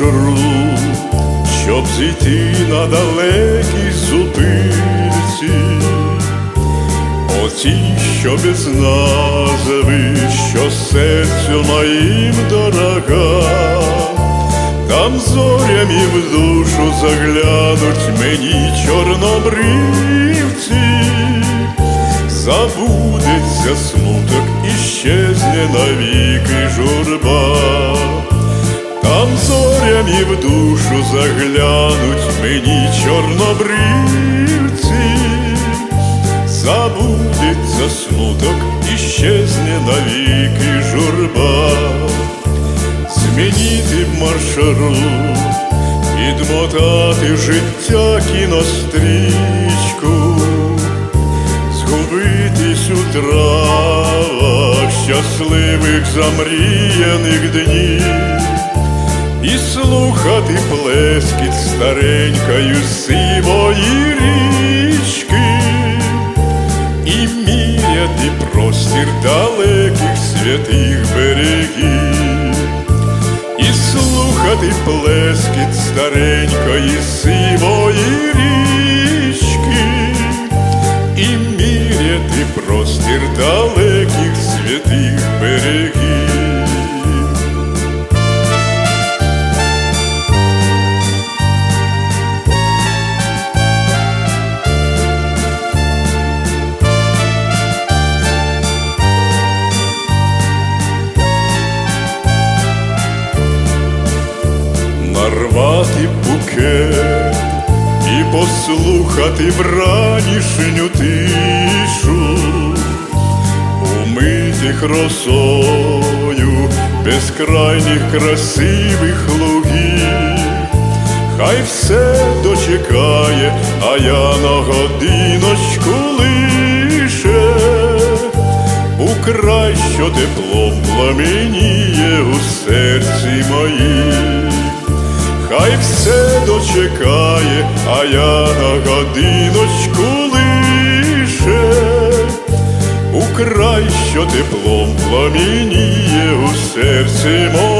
маршрут, щоб зійти на далекій зупинці. Оті, що без назви, що серцю моїм дорога, там зорями в душу заглянуть мені чорнобривці, забудеться смуток і щезне навіки журба. Там зорями в душу заглянуть мені чорнобривці, забудеться смуток і щезне навіки журба, змінити б маршрут, підмотати життя кінострічку, згубитись у травах щасливих замріяних днів і слухати плескіт старенької сивої річки, і міряти простір далеких святих берегів, і слухати плескіт старенької сивої річки, і міряти простір далеких святих берегів. Нарвати букет і послухати вранішню тишу, умитих росою безкрайніх красивих лугів, хай все дочекає, а я на годиночку лише. У що теплом пламеніє у серці моїм. Хай все дочекає, а я на годиночку лише у край, що теплом пламініє у серці моїм.